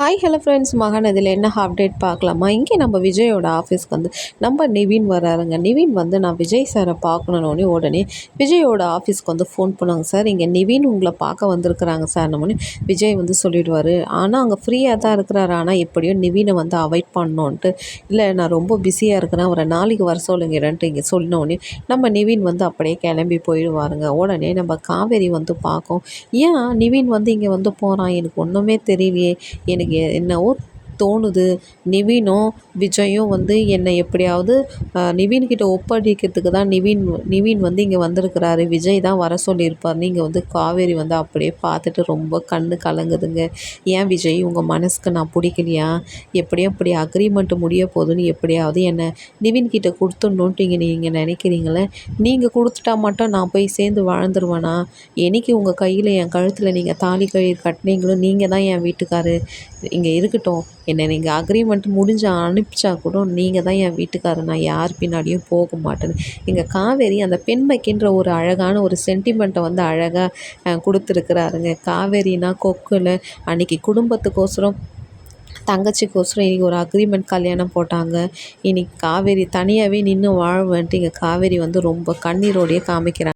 Hi hello friends மகன் இதில் என்ன அப்டேட் பார்க்கலாமா? இங்கே நம்ம விஜயோட ஆஃபீஸ்க்கு வந்து நம்ம நிவின் வராருங்க நிவின் வந்து நான் விஜய் சாரை பார்க்கணுன்னு உடனே விஜயோட ஆஃபீஸ்க்கு வந்து ஃபோன் பண்ணுவாங்க சார் இங்கே நிவின் உங்களை பார்க்க வந்திருக்கிறாங்க சார் நம்ம விஜய் வந்து சொல்லிடுவார். ஆனால் அங்கே ஃப்ரீயாக தான் இருக்கிறாரு. ஆனால் எப்படியோ நிவினை வந்து அவாய்ட் பண்ணோன்ட்டு. இல்லை நான் ரொம்ப பிஸியாக இருக்கிறேன். ஒரு நாளைக்கு வர சொல்லுங்கிறேன்ட்டு இங்கே சொன்னோடனே நம்ம நிவின் வந்து அப்படியே கிளம்பி போயிடுவாருங்க. உடனே நம்ம காவேரி வந்து பார்க்கும். ஏன் நிவின் வந்து இங்கே வந்து போகிறான் எனக்கு ஒன்றுமே தெரியலையே. எனக்கு எனக்கு என்னவோ தோணுது. நிவினும் விஜயும் வந்து என்னை எப்படியாவது நிவின்கிட்ட ஒப்படைக்கிறதுக்கு தான் நிவின் நிவின் வந்து இங்கே வந்திருக்கிறாரு. விஜய் தான் வர சொல்லியிருப்பார்னு இங்கே வந்து காவேரி வந்து அப்படியே பார்த்துட்டு ரொம்ப கண்ணு கலங்குதுங்க. ஏன் விஜய் உங்கள் மனசுக்கு நான் பிடிக்கலையா? எப்படியோ அப்படி அக்ரிமெண்ட் முடிய போதுன்னு எப்படியாவது என்னை நிவின்கிட்ட கொடுத்துடணுன்ட்டு இங்கே நீங்கள் நினைக்கிறீங்களே? நீங்கள் கொடுத்துட்டா மட்டும் நான் போய் சேர்ந்து வாழ்ந்துருவேனா? என்னைக்கு உங்கள் கையில் என் கழுத்தில் நீங்கள் தாலி கயிறு கட்டினீங்களோ? நீங்கள் தான் என் வீட்டுக்காரு. இங்கே இருக்கட்டும். என்னை நீங்கள் அக்ரிமெண்ட் முடிஞ்சு அனுப்பிச்சா கூட நீங்கள் தான் என் வீட்டுக்காரர். நான் யார் பின்னாடியும் போக மாட்டேன்னு. எங்கள் காவேரி அந்த பெண்மைக்கின்ற ஒரு அழகான ஒரு சென்டிமெண்ட்டை வந்து அழகாக கொடுத்துருக்குறாருங்க. காவேரினா கொக்கில் அன்றைக்கி குடும்பத்துக்கோசரம் தங்கச்சிக்கோசரம் இன்றைக்கி ஒரு அக்ரிமெண்ட் கல்யாணம் போட்டாங்க. இன்றைக்கி காவேரி தனியாகவே நின்று வாழ்வேன்ட்டு இங்கே காவேரி வந்து ரொம்ப கண்ணீரோடையே காமிக்கிறாங்க.